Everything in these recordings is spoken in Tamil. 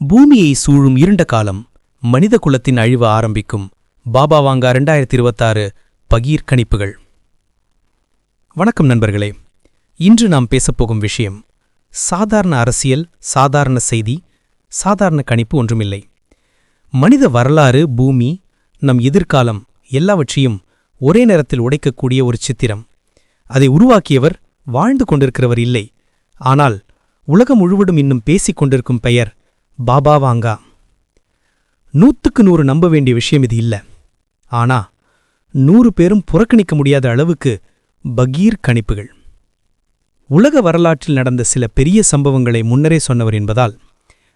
பூமியை சூழும் இருண்ட காலம் மனித குலத்தின் அழிவு ஆரம்பிக்கும். பாபா வாங்கா ரெண்டாயிரத்தி இருபத்தாறு பகீர் கணிப்புகள். வணக்கம் நண்பர்களே. இன்று நாம் பேசப்போகும் விஷயம் சாதாரண அரசியல் சாதாரண செய்தி சாதாரண கணிப்பு ஒன்றுமில்லை. மனித வரலாறு பூமி நம் எதிர்காலம் எல்லாவற்றையும் ஒரே நேரத்தில் உடைக்கக்கூடிய ஒரு சித்திரம். அதை உருவாக்கியவர் வாழ்ந்து கொண்டிருக்கிறவர் இல்லை. ஆனால் உலகம் முழுவதும் இன்னும் பேசிக் கொண்டிருக்கும் பெயர் பாபா வாங்கா. நூற்றுக்கு நூறு நம்ப வேண்டிய விஷயம் இது இல்ல. ஆனா நூறு பேரும் புறக்கணிக்க முடியாத அளவுக்கு பகீர் கணிப்புகள். உலக வரலாற்றில் நடந்த சில பெரிய சம்பவங்களை முன்னரே சொன்னவர் என்பதால்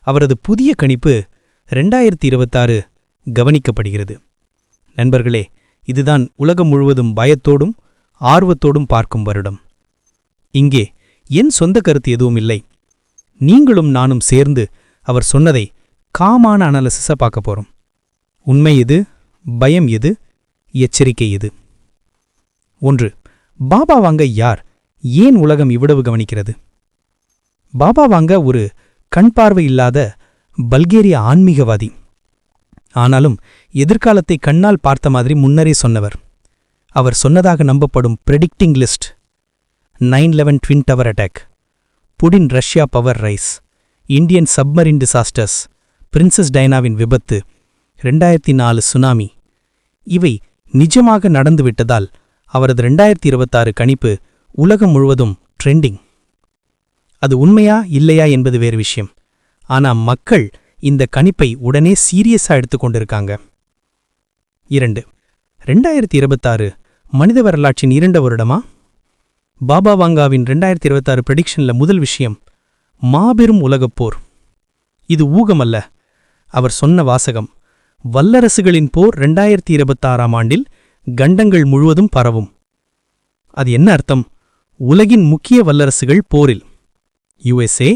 அவரது புதிய கணிப்பு ரெண்டாயிரத்தி இருபத்தாறு கவனிக்கப்படுகிறது. நண்பர்களே இதுதான் உலகம் முழுவதும் பயத்தோடும் ஆர்வத்தோடும் பார்க்கும் வருடம். இங்கே என் சொந்த கருத்து எதுவும் இல்லை. நீங்களும் நானும் சேர்ந்து அவர் சொன்னதை காமான அனாலிசிஸை பார்க்க போறோம். உண்மை எது? பயம் எது? எச்சரிக்கை எது? ஒன்று பாபா வாங்க யார்? ஏன் உலகம் இவ்வளவு கவனிக்கிறது? பாபா வாங்க ஒரு கண் பார்வை இல்லாத பல்கேரிய ஆன்மீகவாதி. ஆனாலும் எதிர்காலத்தை கண்ணால் பார்த்த மாதிரி முன்னரே சொன்னவர். அவர் சொன்னதாக நம்பப்படும் predicting list nine eleven twin tower attack Putin Russia power rise Indian submarine disasters princess டைனாவின் விபத்து ரெண்டாயிரத்தி நாலு சுனாமி. இவை நிஜமாக நடந்துவிட்டதால் அவரது ரெண்டாயிரத்தி இருபத்தாறு கணிப்பு உலகம் முழுவதும் ட்ரெண்டிங். அது உண்மையா இல்லையா என்பது வேறு விஷயம். ஆனால் மக்கள் இந்த கணிப்பை உடனே சீரியஸா எடுத்துக்கொண்டிருக்காங்க இரண்டு ரெண்டாயிரத்தி இருபத்தாறு மனித வரலாற்றின் இரண்டு வருடமா? பாபா வாங்காவின் ரெண்டாயிரத்தி இருபத்தாறு ப்ரெடிக்ஷனில் முதல் விஷயம் மாபெரும் உலகப்போர் இது ஊகமல்ல. அவர் சொன்ன வாசகம் வல்லரசுகளின் போர் ரெண்டாயிரத்தி இருபத்தாறாம் ஆண்டில் கண்டங்கள் முழுவதும் பரவும். அது என்ன அர்த்தம்? உலகின் முக்கிய வல்லரசுகள் போரில். USA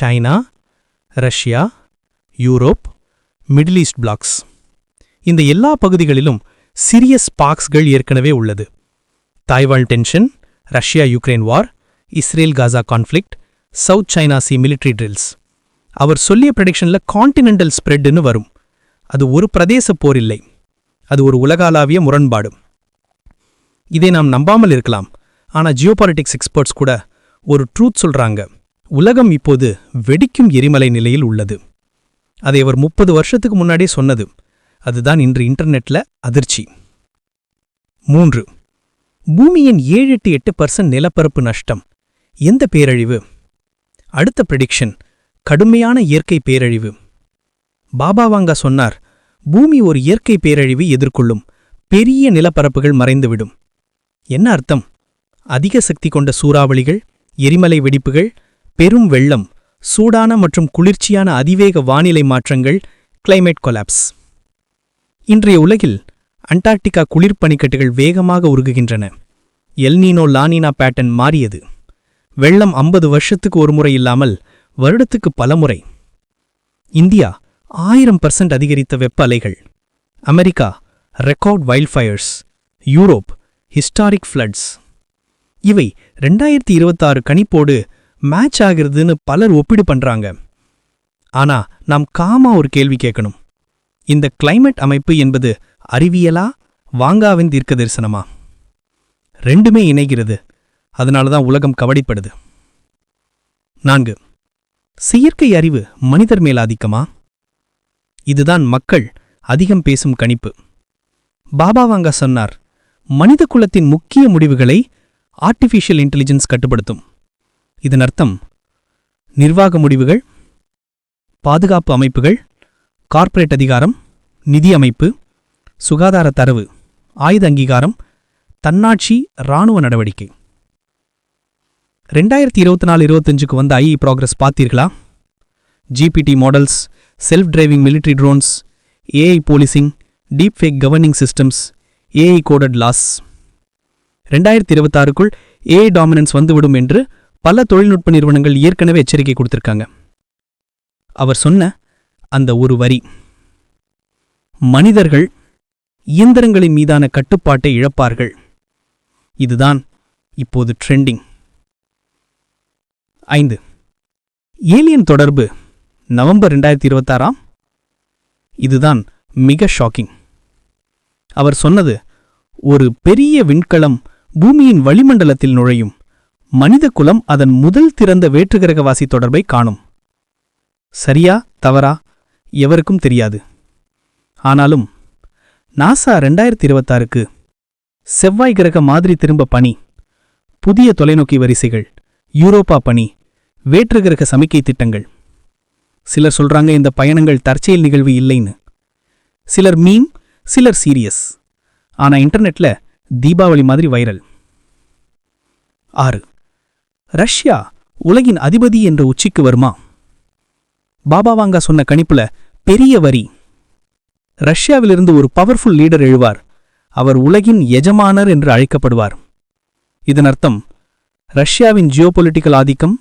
China Russia Europe middle east blocks. இந்த எல்லா பகுதிகளிலும் சிறிய ஸ்பாக்ஸ்கள் ஏற்கனவே உள்ளது. Taiwan tension Russia Ukraine war Israel Gaza conflict south China sea military drills அவர் சொல்லிய ப்ரெடிக்ஷன்ல கான்டினென்டல் ஸ்ப்ரெட்னு வரும். அது ஒரு பிரதேச போர் இல்லை. அது ஒரு உலகாலாவிய முரண்பாடு. இதை நாம் நம்பாமல் இருக்கலாம். ஆனா ஜியோபாலிட்டிக்ஸ் எக்ஸ்பர்ட்ஸ் கூட ஒரு ட்ரூத் சொல்றாங்க. உலகம் இப்போது வெடிக்கும் எரிமலை நிலையில் உள்ளது. அதை அவர் முப்பது வருஷத்துக்கு முன்னாடியே சொன்னது. அதுதான் இன்று இன்டர்நெட்ல அதிர்ச்சி. மூன்று. பூமியின் ஏழு எட்டு எட்டு பர்சன்ட் நிலப்பரப்பு நஷ்டம். எந்த பேரழிவு? அடுத்த ப்ரெடிக்ஷன் கடுமையான இயற்கை பேரழிவு. பாபாவாங்கா சொன்னார் பூமி ஒரு இயற்கை பேரழிவை எதிர்கொள்ளும் பெரிய நிலப்பரப்புகள் மறைந்துவிடும். என்ன அர்த்தம்? அதிக சக்தி கொண்ட சூறாவளிகள் எரிமலை வெடிப்புகள் பெரும் வெள்ளம் சூடான மற்றும் குளிர்ச்சியான அதிவேக வானிலை மாற்றங்கள் கிளைமேட் கொலாப்ஸ் இன்றைய உலகில் அண்டார்டிகா குளிர்பனிக்கட்டுகள் வேகமாக உருகுகின்றன. எல்னீனோ லானினா பேட்டன் மாறியது. வெள்ளம் ஐம்பது வருஷத்துக்கு ஒரு முறை இல்லாமல் வருடத்துக்கு பல முறை. இந்தியா ஆயிரம் பர்சன்ட் அதிகரித்த வெப்ப அலைகள். America record wildfires Europe historic floods இவை ரெண்டாயிரத்தி இருபத்தாறு கணிப்போடு மேட்ச் ஆகிறதுன்னு பலர் ஒப்பிடு பண்றாங்க. ஆனா நாம் காமா ஒரு கேள்வி கேட்கணும். இந்த கிளைமேட் அமைப்பு என்பது அறிவியலா வாங்காவின் தீர்க்க தரிசனமா ரெண்டுமே இணைகிறது. அதனால தான் உலகம் கவடிப்படுது. நான்கு செயற்கை அறிவு மனிதர் மேல் ஆதிக்கமா? இதுதான் மக்கள் அதிகம் பேசும் கணிப்பு. பாபாவாங்க சொன்னார் மனித குலத்தின் முக்கிய முடிவுகளை ஆர்டிஃபிஷியல் இன்டெலிஜென்ஸ் கட்டுப்படுத்தும். இதன் அர்த்தம் நிர்வாக முடிவுகள் பாதுகாப்பு அமைப்புகள் கார்ப்பரேட் அதிகாரம் நிதி அமைப்பு சுகாதார தரவு ஆயுத அங்கீகாரம் தன்னாட்சி இராணுவ நடவடிக்கை. ரெண்டாயிரத்தி இருபத்தி நாலு இருபத்தஞ்சுக்கு வந்த ஐஇ ப்ராக்ரஸ் பார்த்தீர்களா? GPT models self driving military drones AI policing deep fake governing systems AI coded laws ரெண்டாயிரத்தி இருபத்தாறுக்குள் ஏஐ டாமினன்ஸ் வந்துவிடும் என்று பல தொழில்நுட்ப நிறுவனங்கள் ஏற்கனவே எச்சரிக்கை கொடுத்திருக்காங்க. அவர் சொன்ன அந்த ஒரு வரி மனிதர்கள் இயந்திரங்களின் மீதான கட்டுப்பாட்டை இழப்பார்கள். இதுதான் இப்போது ட்ரெண்டிங் ஐந்து. ஏலியன் தொடர்பு நவம்பர் ரெண்டாயிரத்தி இருபத்தாறாம். இதுதான் மிக ஷாக்கிங். அவர் சொன்னது ஒரு பெரிய விண்கலம் பூமியின் வளிமண்டலத்தில் நுழையும். மனித குலம் அதன் முதல் திறந்த வேற்றுகிரகவாசி தொடர்பை காணும். சரியா தவறா எவருக்கும் தெரியாது. ஆனாலும் நாசா ரெண்டாயிரத்தி இருபத்தாறுக்கு செவ்வாய் கிரக மாதிரி திரும்ப பணி புதிய தொலைநோக்கி வரிசைகள் யூரோப்பா பணி வேற்று கிரக சமிக்கை திட்டங்கள். சிலர் சொல்றாங்க இந்த பயணங்கள் தற்செயல் நிகழ்வு இல்லைன்னு. சிலர் மீம் சிலர் சீரியஸ். ஆனா இன்டர்நெட்ல தீபாவளி மாதிரி வைரல். ஆறு ரஷ்யா உலகின் அதிபதி என்ற உச்சிக்கு வருமா? பாபாவாங்கா சொன்ன கணிப்புல பெரிய வரி. ரஷ்யாவிலிருந்து ஒரு பவர்ஃபுல் லீடர் எழுவார். அவர் உலகின் எஜமானர் என்று அழைக்கப்படுவார். இதன் அர்த்தம் ரஷ்யாவின் ஜியோபொலிட்டிக்கல் ஆதிக்கம்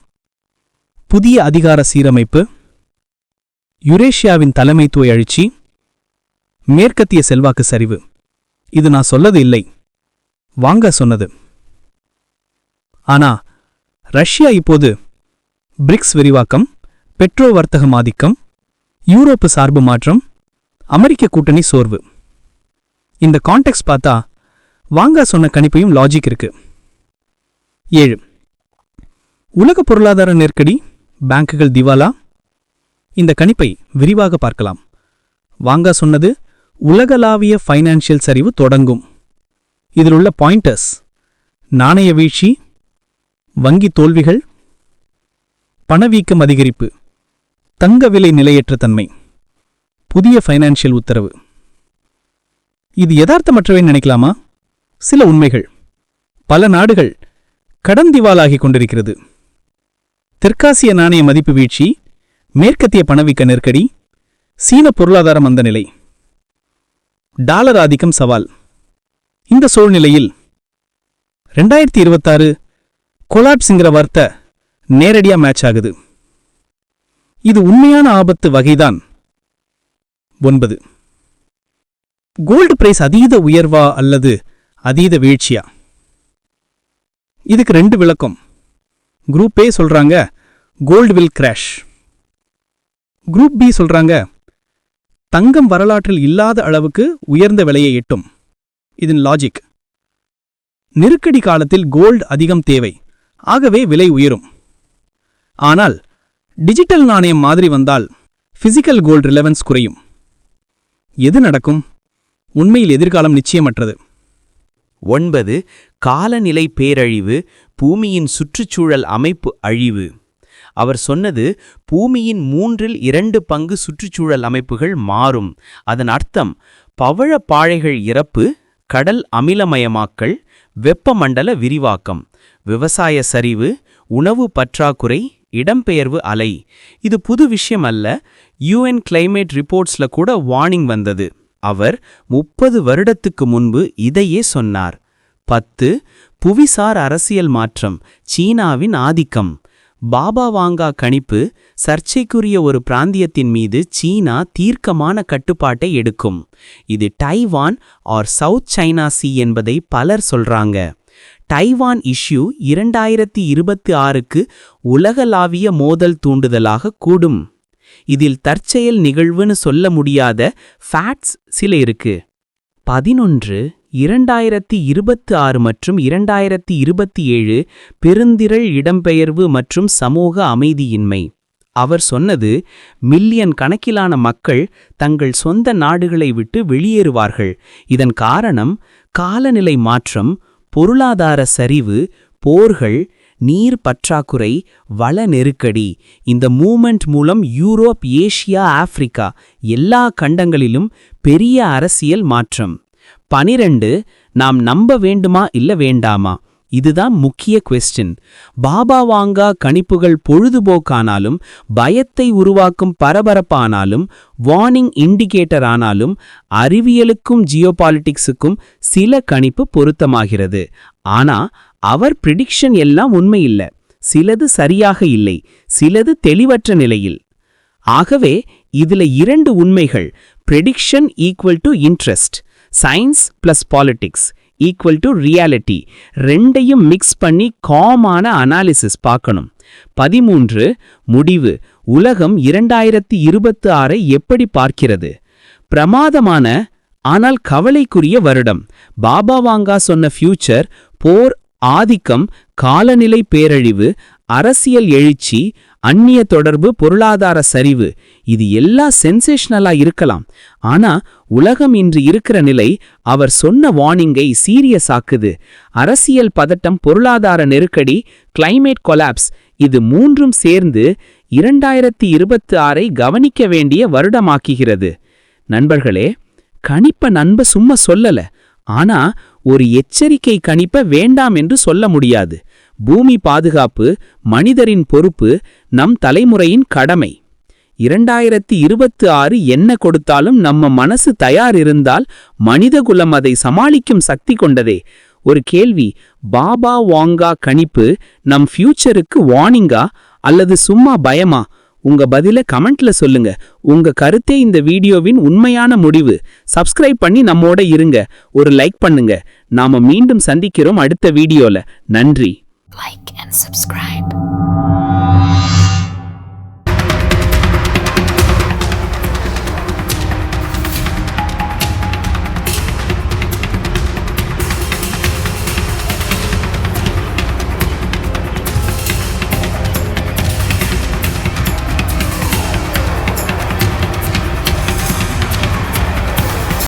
புதிய அதிகார சீரமைப்பு யுரேஷியாவின் தலைமைத்துவ எழுச்சி மேற்கத்திய செல்வாக்கு சரிவு. இது நான் சொல்லது இல்லை. வாங்க சொன்னது. ஆனா ரஷ்யா இப்போது பிரிக்ஸ் விரிவாக்கம் பெட்ரோ வர்த்தகம் ஆதிக்கம் யூரோப்பு சார்பு மாற்றம் அமெரிக்க கூட்டணி சோர்வு. இந்த கான்டெக்ட் பார்த்தா வாங்க சொன்ன கணிப்பையும் லாஜிக் இருக்கு. ஏழு. உலக பொருளாதார நெருக்கடி பேங்குகள் திவாலா? இந்த கணிப்பை விரிவாக பார்க்கலாம். வாங்க சொன்னது உலகளாவிய ஃபைனான்சியல் சரிவு தொடங்கும். இதில் உள்ள பாயிண்டர்ஸ் நாணய வீழ்ச்சி வங்கி தோல்விகள் பணவீக்கம் அதிகரிப்பு தங்க விலை நிலையற்ற தன்மை. புதிய ஃபைனான்சியல் உத்தரவு. இது யதார்த்தமற்றவை நினைக்கலாமா? சில உண்மைகள். பல நாடுகள் கடன் திவாலாகி கொண்டிருக்கிறது தெற்காசிய நாணய மதிப்பு வீழ்ச்சி மேற்கத்திய பணவீக்க நெருக்கடி சீன பொருளாதார மந்த நிலை டாலர் ஆதிக்கம் சவால். இந்த சூழ்நிலையில் ரெண்டாயிரத்தி இருபத்தாறு கொலாப்ஸுங்கிற வார்த்தை நேரடியா மேட்ச் ஆகுது. இது உண்மையான ஆபத்து வகைதான். ஒன்பது. கோல்டு பிரைஸ் அதீத உயர்வா அல்லது அதீத வீழ்ச்சியா? இதுக்கு ரெண்டு விளக்கம். குரூப் ஏ சொல்றாங்க gold will crash group B சொல்றாங்க தங்கம் வரலாற்றில் இல்லாத அளவுக்கு உயர்ந்த விலையை எட்டும். இதன் லாஜிக் நெருக்கடி காலத்தில் கோல்டு அதிகம் தேவை ஆகவே விலை உயரும். ஆனால் டிஜிட்டல் நாணயம் மாதிரி வந்தால் பிசிக்கல் கோல்டு ரிலவன்ஸ் குறையும். எது நடக்கும்? உண்மையில் எதிர்காலம் நிச்சயமற்றது. ஒன்பது காலநிலை பேரழிவு பூமியின் சுற்றுச்சூழல் அமைப்பு அழிவு. அவர் சொன்னது பூமியின் மூன்றில் இரண்டு பங்கு சுற்றுச்சூழல் அமைப்புகள் மாறும். அதன் அர்த்தம் பவழப்பாழைகள் இறப்பு கடல் அமிலமயமாக்கல் வெப்பமண்டல விரிவாக்கம் விவசாய சரிவு உணவு பற்றாக்குறை இடம்பெயர்வு அலை. இது புது விஷயம் அல்ல. யூஎன் கிளைமேட் ரிப்போர்ட்ஸ்ல கூட வார்னிங் வந்தது. அவர் முப்பது வருடத்துக்கு முன்பு இதையே சொன்னார். பத்து புவிசார் அரசியல் மாற்றம் சீனாவின் ஆதிக்கம். பாபா வாங்கா கணிப்பு சர்ச்சைக்குரிய ஒரு பிராந்தியத்தின் மீது சீனா தீர்க்கமான கட்டுப்பாட்டை எடுக்கும். இது Taiwan or south China sea என்பதை பலர் சொல்றாங்க. டைவான் இஷ்யூ இரண்டாயிரத்தி இருபத்தி ஆறுக்கு உலகளாவிய மோதல் தூண்டுதலாக கூடும். இதில் தற்செயல் நிகழ்வுன்னு சொல்ல முடியாத ஃபேட்ஸ் சில இருக்கு. பதினொன்று இரண்டாயிரத்தி இருபத்தி ஆறு மற்றும் இரண்டாயிரத்தி இருபத்தி ஏழு பெருந்திரள் இடம்பெயர்வு மற்றும் சமூக அமைதியின்மை. அவர் சொன்னது மில்லியன் கணக்கிலான மக்கள் தங்கள் சொந்த நாடுகளை விட்டு வெளியேறுவார்கள். இதன் காரணம் காலநிலை மாற்றம் பொருளாதார சரிவு போர்கள் நீர் பற்றாக்குறை வள நெருக்கடி இந்த மூமெண்ட் மூலம் யூரோப் ஏஷியா ஆப்பிரிக்கா எல்லா கண்டங்களிலும் பெரிய அரசியல் மாற்றம். பனிரெண்டு நாம் நம்ப வேண்டுமா இல்ல வேண்டாமா? இதுதான் முக்கிய கொஸ்டின் பாபா வாங்கா கணிப்புகள் பொழுதுபோக்கானாலும் பயத்தை உருவாக்கும் பரபரப்பானாலும் வார்னிங் இண்டிகேட்டர் ஆனாலும் அறிவியலுக்கும் ஜியோபாலிட்டிக்ஸுக்கும் சில கணிப்பு பொருத்தமாகிறது. ஆனா அவர் ப்ரிடிக்ஷன் எல்லாம் உண்மையில்ல. சிலது சரியாக இல்லை. சிலது தெளிவற்ற நிலையில். ஆகவே இதுல இரண்டு உண்மைகள். Prediction equal to interest science plus politics equal to reality ரெண்டையும் மிக்ஸ் பண்ணி காமான அனாலிசிஸ் பார்க்கணும். பதிமூன்று முடிவு. உலகம் இரண்டாயிரத்தி இருபத்து ஆறை எப்படி பார்க்கிறது? பிரமாதமான ஆனால் கவலைக்குரிய வருடம். பாபா வாங்கா சொன்ன ஃபியூச்சர் போர் ஆதிக்கம் காலநிலை பேரழிவு அரசியல் எழுச்சி அந்நிய தொடர்பு பொருளாதார சரிவு இது எல்லாம் சென்சேஷனலா இருக்கலாம். ஆனா உலகம் இன்று இருக்கிற நிலை அவர் சொன்ன வார்னிங்கை சீரியஸ் ஆக்குது. அரசியல் பதட்டம் பொருளாதார நெருக்கடி கிளைமேட் கொலாப்ஸ் இது மூன்றும் சேர்ந்து இரண்டாயிரத்தி இருபத்தி ஆறை கவனிக்க வேண்டிய வருடமாக்குகிறது. நண்பர்களே கணிப்ப நண்ப சும்மா சொல்லல. ஆனா ஒரு எச்சரிக்கை கணிப்ப வேண்டாம் என்று சொல்ல முடியாது. பூமி பாதுகாப்பு மனிதரின் பொறுப்பு நம் தலைமுறையின் கடமை. இரண்டாயிரத்தி இருபத்து ஆறு என்ன கொடுத்தாலும் நம்ம மனசு தயார் இருந்தால் மனிதகுலம் அதை சமாளிக்கும் சக்தி கொண்டதே. ஒரு கேள்வி பாபா வாங்கா கணிப்பு நம் ஃபியூச்சருக்கு வார்னிங்கா அல்லது சும்மா பயமா? உங்க பதில கமெண்ட்ல சொல்லுங்க. உங்க கருத்தே இந்த வீடியோவின் உண்மையான முடிவு. சப்ஸ்கிரைப் பண்ணி நம்மோட இருங்க. ஒரு லைக் பண்ணுங்க. நாம மீண்டும் சந்திக்கிறோம் அடுத்த வீடியோல. நன்றி. Like and subscribe